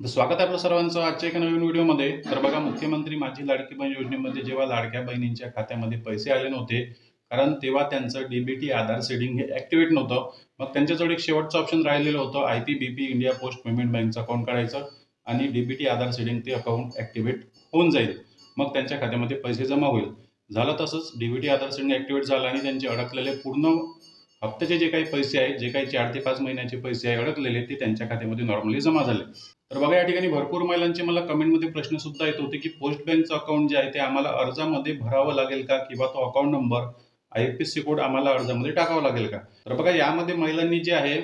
तर स्वागत आहे आपलं सर्वांचं. आजच्या एका नवीन व्हिडिओमध्ये. तर बघा मुख्यमंत्री माझी लाडकी बहीण योजनेमध्ये जेव्हा लाडक्या बहिणींच्या खात्यामध्ये पैसे आले नव्हते कारण तेव्हा त्यांचं डीबीटी आधार सेडिंग हे ऍक्टिव्हेट नव्हतं. मग त्यांच्याजवळ एक शेवटचं ऑप्शन राहिलेलं होतं I P B P India post payment बँकचं account काढायचं आणि डीबीटी आधार सेडिंग ते अकाउंट ऍक्टिव्हेट होऊन जाईल. मग त्यांच्या खात्यामध्ये पैसे जमा होईल. झालं तसंच डीबीटी आधार सेडिंग ऍक्टिव्हेट झालं आणि त्यांचे अडकलेले पूर्ण हप्त्याचे जे काही पैसे आहेत जे काही चार ते पाच महिन्याचे पैसे आहे अडकलेले ते त्यांच्या खात्यामध्ये नॉर्मली जमा झाले. तर बघा या ठिकाणी भरपूर महिलांचे मला कमेंटमध्ये प्रश्न सुद्धा येत होते की पोस्ट बँकचं अकाउंट जे आहे ते आम्हाला अर्जामध्ये भरावं लागेल का किंवा तो account number I P C code आम्हाला अर्जामध्ये टाकावा लागेल का? तर बघा यामध्ये महिलांनी जे आहे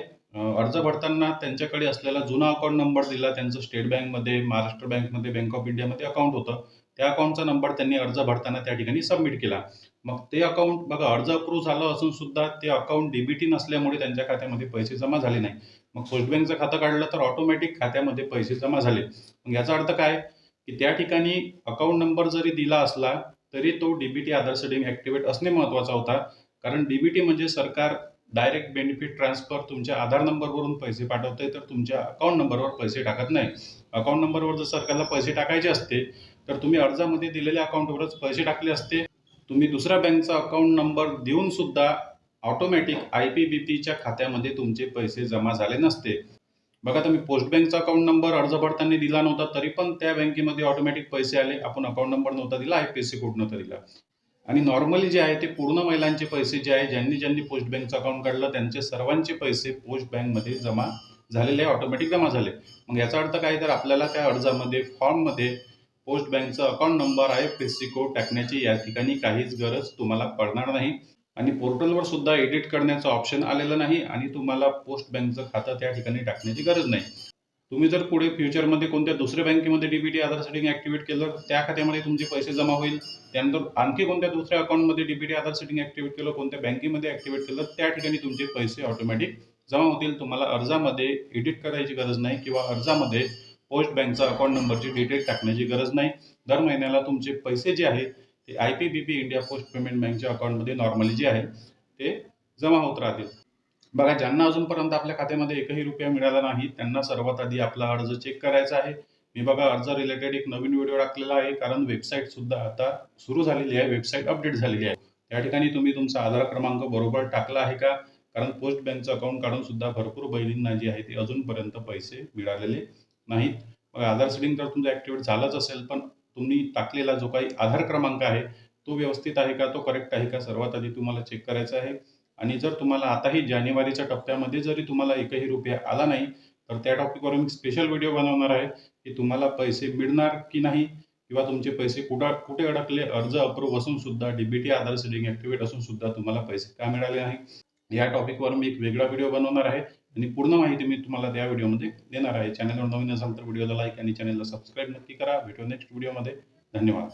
अर्ज भरताना त्यांच्याकडे असलेला जुना अकाउंट नंबर दिला त्यांचं स्टेट बँकमध्ये महाराष्ट्र बँकमध्ये बँक ऑफ इंडियामध्ये अकाउंट होतं. त्या अकाउंटचा नंबर त्यांनी अर्ज भरताना त्या ठिकाणी सबमिट केला. मग ते अकाउंट बघा अर्ज अप्रूव्ह झालं असून सुद्धा ते अकाउंट डीबीटी नसल्यामुळे त्यांच्या खात्यामध्ये पैसे जमा झाले नाही. मग पोस्ट बँकचं खातं काढलं तर ऑटोमॅटिक खात्यामध्ये पैसे जमा झाले. मग याचा अर्थ काय? की त्या ठिकाणी अकाउंट नंबर जरी दिला असला तरी तो डीबीटी आधार सेडिंग ऍक्टिव्हेट असणे महत्त्वाचा होता. कारण डीबीटी म्हणजे सरकार डायरेक्ट बेनिफिट ट्रान्सफर तुमच्या आधार नंबरवरून पैसे पाठवते तर तुमच्या अकाउंट नंबरवर पैसे टाकत नाही. अकाउंट नंबरवर जर सरकारला पैसे टाकायचे असते तर तुम्ही अर्जामध्ये दिलेल्या अकाउंटवरच पैसे टाकले असते. तुम्ही दुसऱ्या बँकचा अकाउंट नंबर देऊन सुद्धा ऑटोमॅटिक आय पी बी पीच्या खात्यामध्ये तुमचे पैसे जमा झाले नसते. बघा तुम्ही पोस्ट बँकचा अकाउंट नंबर अर्ज भरताना दिला नव्हता तरी पण त्या बँकेमध्ये ऑटोमॅटिक पैसे आले. आपण अकाउंट नंबर नव्हता दिला I P S C code नव्हता दिला. आणि नॉर्मली जे आहे ते पूर्ण महिलांचे पैसे जे आहे ज्यांनी ज्यांनी पोस्ट बँकचं अकाउंट काढलं त्यांचे सर्वांचे पैसे पोस्ट बँकमध्ये जमा झालेले ऑटोमॅटिक जमा झाले. मग याचा अर्थ काय? तर आपल्याला त्या अर्जामध्ये फॉर्ममध्ये पोस्ट बँकचं अकाउंट नंबर आहे एफ कोड टाकण्याची या ठिकाणी काहीच गरज तुम्हाला पडणार नाही. आणि पोर्टलवर सुद्धा एडिट करण्याचं ऑप्शन आलेलं नाही आणि तुम्हाला पोस्ट बँकचं खातं त्या ठिकाणी टाकण्याची गरज नाही. तुम्ही जर पुढे फ्युचरमध्ये कोणत्या दुसऱ्या बँकेमध्ये डीबीटी आधार सेटिंग ऍक्टिव्हेट केलं तर त्या खात्यामध्ये तुमचे पैसे जमा होईल. त्यानंतर आणखी कोणत्या दुसऱ्या अकाउंटमध्ये डीबीटी आधार सेटिंग ऍक्टिव्हेट केलं कोणत्या बँकेमध्ये ऍक्टिव्हेट केलं त्या ठिकाणी तुमचे पैसे ऑटोमॅटिक जमा होतील. तुम्हाला अर्जामध्ये एडिट करायची गरज नाही किंवा अर्जामध्ये पोस्ट बँकचा अकाउंट नंबरची डिटेल टाकण्याची गरज नाही. दर महिन्याला तुमचे पैसे जे आहेत ते I P B P India post payment बँकच्या अकाउंटमध्ये नॉर्मली जे आहे ते जमा होत राहतील. बघा ज्यांना अजूनपर्यंत आपल्या खात्यामध्ये एकही रुपया मिळाला नाही त्यांना सर्वात आधी आपला अर्ज चेक करायचा आहे. मी बघा अर्ज रिलेटेड एक नवीन व्हिडिओ टाकलेला आहे कारण वेबसाईट सुद्धा आता सुरू झालेली आहे वेबसाईट अपडेट झालेली आहे. त्या ठिकाणी तुम्ही तुमचा आधार क्रमांक बरोबर टाकला आहे का? कारण पोस्ट बँकचं अकाउंट काढून सुद्धा भरपूर बहिणींना जे आहे ते अजूनपर्यंत पैसे मिळालेले नाहीत. मग आधार सेटिंग तर तुमचा ॲक्टिवेट झालंच असेल पण तुम्ही टाकलेला जो काही आधार क्रमांक आहे तो व्यवस्थित आहे का तो करेक्ट आहे का सर्वात आधी तुम्हाला चेक करायचा आहे. आणि जर तुम्हाला आताही जानेवारीच्या टप्प्यामध्ये जरी तुम्हाला एकही रुपया आला नाही तर त्या टॉपिकवर मी स्पेशल व्हिडिओ बनवणार आहे की तुम्हाला पैसे मिळणार की नाही किंवा तुमचे पैसे कुठं कुठे अडकले अर्ज अप्रूव्ह असून सुद्धा डीबीटी आधार सेटिंग ॲक्टिवेट असून सुद्धा तुम्हाला पैसे का मिळाले नाही? या टॉपिकवर मी एक वेगळा व्हिडिओ बनवणार आहे आणि पूर्ण माहिती मी तुम्हाला त्या व्हिडिओमध्ये देणार आहे. चॅनलवर नवीन असाल तर व्हिडिओला लाईक आणि चॅनलला सबस्क्राईब नक्की करा. भेटू नेक्स्ट व्हिडिओमध्ये धन्यवाद.